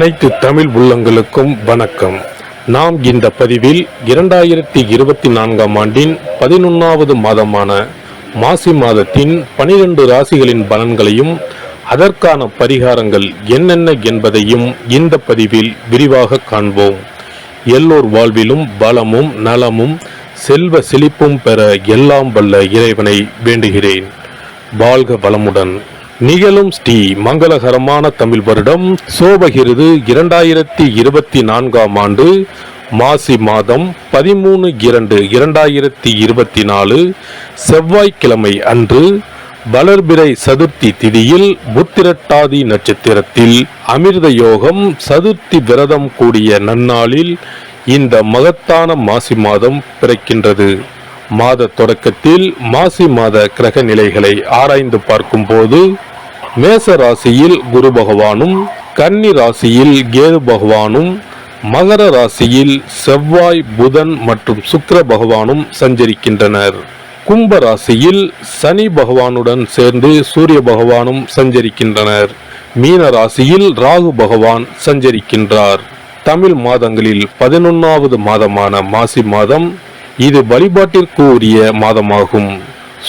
அனைத்து தமிழ் உள்ளங்களுக்கும் வணக்கம். நாம் இந்த பதிவில் இரண்டாயிரத்தி இருபத்தி நான்காம் ஆண்டின் பதினொன்றாவது மாதமான மாசி மாதத்தின் பனிரெண்டு ராசிகளின் பலன்களையும் அதற்கான பரிகாரங்கள் என்னென்ன என்பதையும் இந்த பதிவில் விரிவாக காண்போம். எல்லோர் வாழ்விலும் பலமும் நலமும் செல்வ செழிப்பும் பெற எல்லாம் வல்ல இறைவனை வேண்டுகிறேன். வாழ்க வளமுடன். நிகழும் ஸ்ரீ மங்களகரமான தமிழ் வருடம். சோபகிருது இரண்டாயிரத்தி இருபத்தி நான்காம் ஆண்டு மாசி மாதம் பதிமூணு இரண்டு இரண்டாயிரத்தி இருபத்தி நாலு செவ்வாய்க்கிழமை அன்று வளர்பிறை சதுர்த்தி திதியில் புத்திரட்டாதி நட்சத்திரத்தில் அமிர்த யோகம் சதுர்த்தி விரதம் கூடிய நன்னாளில் இந்த மகத்தான மாசி மாதம் பிறக்கின்றது. மாத தொடக்கத்தில் மாசி மாத கிரக நிலைகளை ஆராய்ந்து பார்க்கும்போது மேச ராசியில் குரு பகவானும் கன்னி ராசியில் கேது பகவானும் மகர ராசியில் செவ்வாய் புதன் மற்றும் சுக்கர பகவானும் சஞ்சரிக்கின்றனர். கும்ப ராசியில் சனி பகவானுடன் சேர்ந்து சூரிய பகவானும் சஞ்சரிக்கின்றனர். மீன ராசியில் ராகு பகவான் சஞ்சரிக்கின்றார். தமிழ் மாதங்களில் பதினொன்னாவது மாதமான மாசி மாதம் இது வழிபாட்டிற்கு உரிய மாதமாகும்.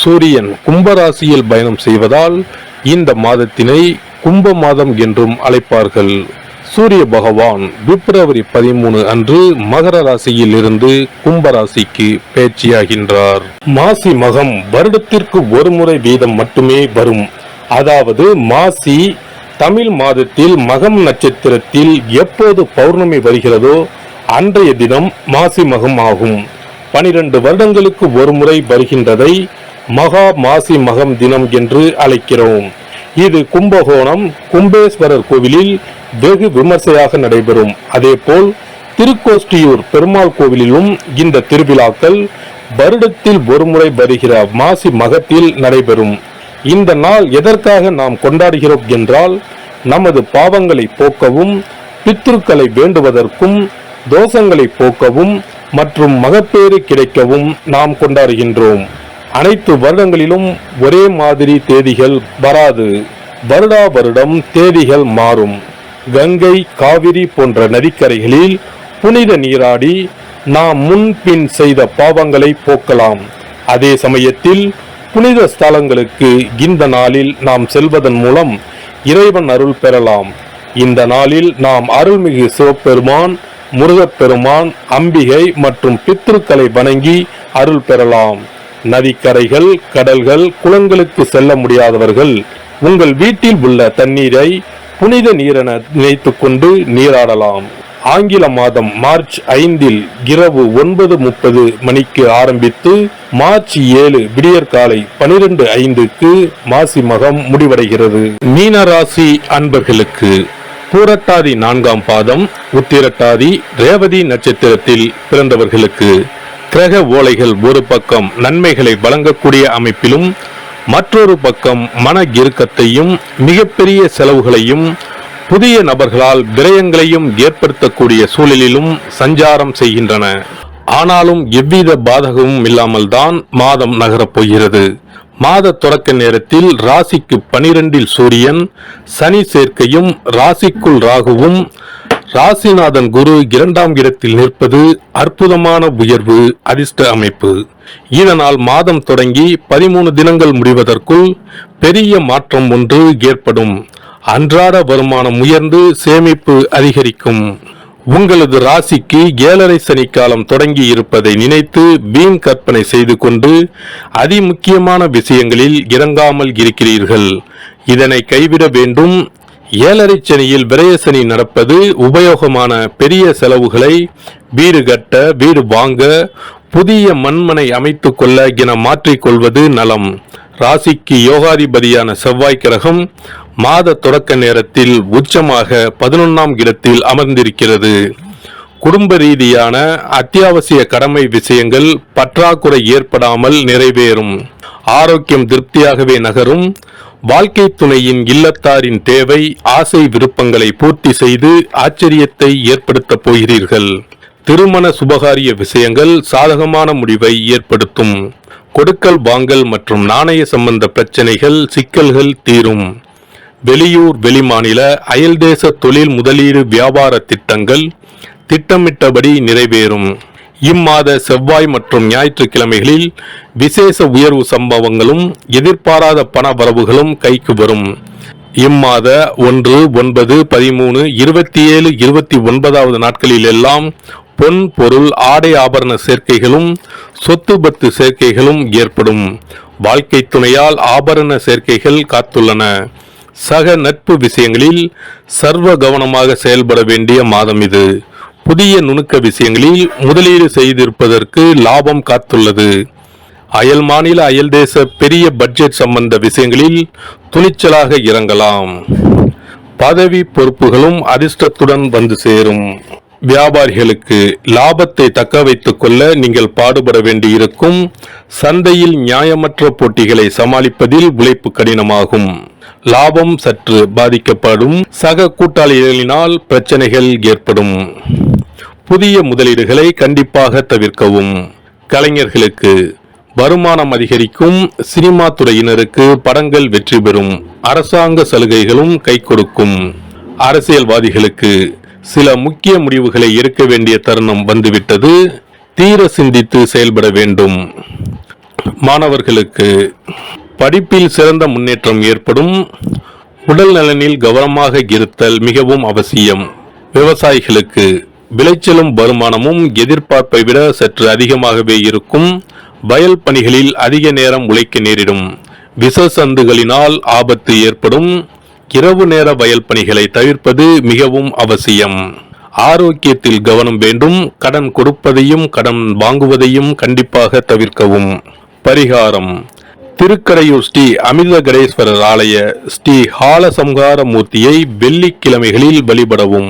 சூரியன் கும்பராசியில் பயணம் செய்வதால் இந்த மாதத்தினை கும்ப மாதம் என்றும் அழைப்பார்கள். சூரிய பகவான் பிப்ரவரி பதிமூணு அன்று மகர ராசியில் இருந்து கும்பராசிக்கு பேச்சியாகின்றார். மாசி மகம் வருடத்திற்கு ஒரு முறை வீதம் மட்டுமே வரும். அதாவது மாசி தமிழ் மாதத்தில் மகம் நட்சத்திரத்தில் எப்போது பௌர்ணமி வருகிறதோ அன்றைய தினம் மாசி மகம் ஆகும். பனிரெண்டு வருடங்களுக்கு ஒரு முறை வருகின்றதை மகா மாசி மகம் தினம் என்று அழைக்கிறோம். இது கும்பகோணம் கும்பேஸ்வரர் கோவிலில் வெகு விமர்சையாக நடைபெறும். அதேபோல் திருக்கோஷ்டியூர் பெருமாள் கோவிலிலும் இந்த திருவிழாக்கள் வருடத்தில் ஒருமுறை வருகிற மாசி மகத்தில் நடைபெறும். இந்த நாள் எதற்காக நாம் கொண்டாடுகிறோம் என்றால் நமது பாவங்களை போக்கவும் பித்ருக்களை வேண்டுவதற்கும் தோஷங்களை போக்கவும் மற்றும் மகப்பேறு கிடைக்கவும் நாம் கொண்டாடுகின்றோம். அனைத்து வருடங்களிலும் ஒரே மாதிரி தேதிகள் வராது. வருடா வருடம் தேதிகள் மாறும். கங்கை காவிரி போன்ற நதிக்கரைகளில் புனித நீராடி நாம் முன்பின் செய்த பாவங்களை போக்கலாம். அதே சமயத்தில் புனித ஸ்தலங்களுக்கு இந்த நாளில் நாம் செல்வதன் மூலம் இறைவன் அருள் பெறலாம். இந்த நாளில் நாம் அருள்மிகு சிவபெருமான் முருகப்பெருமான் அம்பிகை மற்றும் பித்ருக்களை வணங்கி அருள் பெறலாம். நதிக்கரைகள் கடல்கள் குளங்களுக்கு செல்ல முடியாதவர்கள் உங்கள் வீட்டில் உள்ள தண்ணீரை புனித நீரென நினைத்துக் கொண்டு நீராடலாம். ஆங்கில மாதம் மார்ச் ஐந்தில் இரவு ஒன்பது முப்பது மணிக்கு ஆரம்பித்து மார்ச் ஏழு விடியற்காலை பனிரெண்டு ஐந்துக்கு மாசி மகம் முடிவடைகிறது. மீனராசி அன்பர்களுக்கு பூரட்டாதி நான்காம் பாதம் உத்திரட்டாதி ரேவதி நட்சத்திரத்தில் பிறந்தவர்களுக்கு கிரக ஓலைகள் ஒரு பக்கம் நன்மைகளை வழங்கக்கூடிய அமைப்பிலும் மற்றொரு பக்கம் மன இறுக்கத்தையும் மிகப்பெரிய செலவுகளையும் புதிய நபர்களால் விரயங்களையும் ஏற்படுத்தக்கூடிய சூழலிலும் சஞ்சாரம் செய்கின்றன. ஆனாலும் எவ்வித பாதகமும் இல்லாமல் தான் மாதம் நகரப் போகிறது. மாத தொடக்க நேரத்தில் ராசிக்கு பனிரெண்டில் சூரியன் சனி சேர்க்கையும் ராசிக்குள் ராகுவும் ராசிநாதன் குரு இரண்டாம் இடத்தில் நிற்பது அற்புதமான உயர்வு அதிர்ஷ்ட அமைப்பு. இதனால் மாதம் தொடங்கி பதிமூணு தினங்கள் முடிவதற்குள் பெரிய மாற்றம் ஒன்று ஏற்படும். அன்றாட வருமானம் உயர்ந்து சேமிப்பு அதிகரிக்கும். உங்களது ராசிக்கு ஏழரை சனி காலம் தொடங்கி இருப்பதை நினைத்து வீண் கற்பனை செய்து கொண்டு அதிமுக்கியமான விஷயங்களில் இறங்காமல் இருக்கிறீர்கள். இதனை கைவிட வேண்டும். ஏழரை சனியில் விரயசனி நடப்பது உபயோகமான பெரிய செலவுகளை வீடு கட்ட வீடு வாங்க புதிய மண்மனை அமைத்துக் கொள்ள என மாற்றிக்கொள்வது நலம். ராசிக்கு யோகாதிபதியான செவ்வாய் கிரகம் மாத தொடக்க நேரத்தில் உச்சமாக பதினொன்றாம் இடத்தில் அமர்ந்திருக்கிறது. குடும்ப ரீதியான அத்தியாவசிய கடமை விஷயங்கள் பற்றாக்குறை ஏற்படாமல் நிறைவேறும். ஆரோக்கியம் திருப்தியாகவே நகரும். வாழ்க்கை துணையின் இல்லத்தாரின் தேவை ஆசை விருப்பங்களை பூர்த்தி செய்து ஆச்சரியத்தை ஏற்படுத்தப் போகிறீர்கள். திருமண சுபகாரிய விஷயங்கள் சாதகமான முடிவை ஏற்படுத்தும். கொடுக்கல் வாங்கல் மற்றும் நாணய சம்பந்த பிரச்சனைகள் சிக்கல்கள் தீரும். வெளியூர் வெளிமாநில அயல்தேச தொழில் முதலீடு வியாபார திட்டங்கள் திட்டமிட்டபடி நிறைவேறும். இம்மாத செவ்வாய் மற்றும் ஞாயிற்றுக்கிழமைகளில் விசேஷ உயர்வு சம்பவங்களும் எதிர்பாராத பண வரவுகளும் கைக்கு வரும். இம்மாத ஒன்று ஒன்பது பதிமூணு இருபத்தி ஏழு இருபத்தி ஒன்பதாவது நாட்களில் எல்லாம் பொன் பொருள் ஆடை ஆபரண சேர்க்கைகளும் சொத்து பத்து சேர்க்கைகளும் ஏற்படும். வாழ்க்கை துணையால் ஆபரண சேர்க்கைகள் காத்துள்ளன. சக நட்பு விஷயங்களில் சர்வ கவனமாக செயல்பட வேண்டிய மாதம் இது. புதிய நுணுக்க விஷயங்களில் முதலீடு செய்திருப்பதற்கு லாபம் காத்துள்ளது. அயல் மாநில அயல் தேச பெரிய பட்ஜெட் சம்பந்த விஷயங்களில் துணிச்சலாக இறங்கலாம். பதவி பொறுப்புகளும் அதிர்ஷ்டத்துடன் வந்து சேரும். வியாபாரிகளுக்கு லாபத்தை தக்க வைத்துக் கொள்ள நீங்கள் பாடுபட வேண்டியிருக்கும் சந்தையில் நியாயமற்ற போட்டிகளை சமாளிப்பதில் உழைப்பு கடினமாகும். லாபம் சற்று பாதிக்கப்படும். சக கூட்டாளிகளினால் பிரச்சனைகள் ஏற்படும். புதிய முதலீடுகளை கண்டிப்பாக தவிர்க்கவும். கலைஞர்களுக்கு வருமானம் அதிகரிக்கும். சினிமா துறையினருக்கு படங்கள் வெற்றி பெறும். அரசாங்க சலுகைகளும் கை கொடுக்கும். அரசியல்வாதிகளுக்கு சில முக்கிய முடிவுகளை எடுக்க வேண்டிய தருணம் வந்துவிட்டது. தீர சிந்தித்து செயல்பட வேண்டும். மாணவர்களுக்கு படிப்பில் சிறந்த முன்னேற்றம் ஏற்படும். உடல் நலனில் கவனமாக இருத்தல் மிகவும் அவசியம். விவசாயிகளுக்கு விளைச்சலும் வருமானமும் எதிர்பார்ப்பை விட சற்று அதிகமாகவே இருக்கும். வயல் பணிகளில் அதிக நேரம் உழைக்க நேரிடும். விஷசந்துகளினால் ஆபத்து ஏற்படும். இரவு நேர வயல் பணிகளை தவிர்ப்பது மிகவும் அவசியம். ஆரோக்கியத்தில் கவனம் வேண்டும். கடன் கொடுப்பதையும் கடன் வாங்குவதையும் கண்டிப்பாக தவிர்க்கவும். பரிகாரம். திருக்கரையூர் ஸ்ரீ அமிர்த கடேஸ்வரர் ஆலய ஸ்ரீ ஹாலசம்ஹார மூர்த்தியை வெள்ளிக்கிழமைகளில் வழிபடவும்.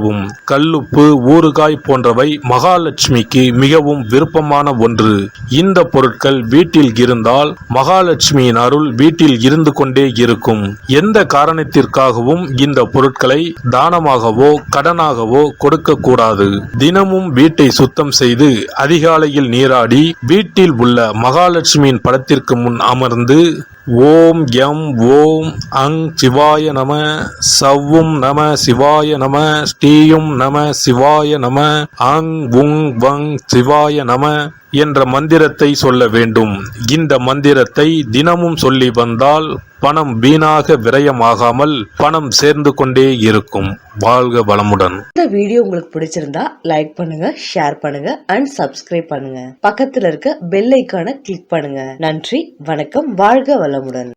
கல்லுப்பு ஊறுகாய் போன்றவை மகாலட்சுமிக்கு மிகவும் விருப்பமான ஒன்று. இந்த பொருட்கள் வீட்டில் இருந்தால் மகாலட்சுமியின் அருள் வீட்டில் இருந்து கொண்டே இருக்கும். எந்த காரணத்திற்காகவும் இந்த பொருட்களை தானமாகவோ கடனாகவோ கொடுக்க கூடாது தினமும் வீட்டை சுத்தம் செய்து அதிகாலையில் நீராடி வீட்டில் உள்ள மகாலட்சுமியின் படத்திற்கு முன் அமர்ந்து ஓம் எம் ஓம் அங் சிவாய நம சவ்வும் நம சிவாய நம ஸ்ரீயும் நம சிவாய நம அங் உங் வங் சிவாய நம. என்ற மந்திரத்தை சொல்ல வேண்டும். இந்த மந்திரத்தை தினமும் சொல்லி வந்தால் பணம் வீணாக விரயமாகாமல் பணம் சேர்ந்து கொண்டே இருக்கும். வாழ்க வளமுடன். இந்த வீடியோ உங்களுக்கு பிடிச்சிருந்தா லைக் பண்ணுங்க ஷேர் பண்ணுங்க அண்ட் சப்ஸ்கிரைப் பண்ணுங்க. பக்கத்துல இருக்க பெல் ஐக்கான கிளிக் பண்ணுங்க. நன்றி வணக்கம் வாழ்க வளமுடன்.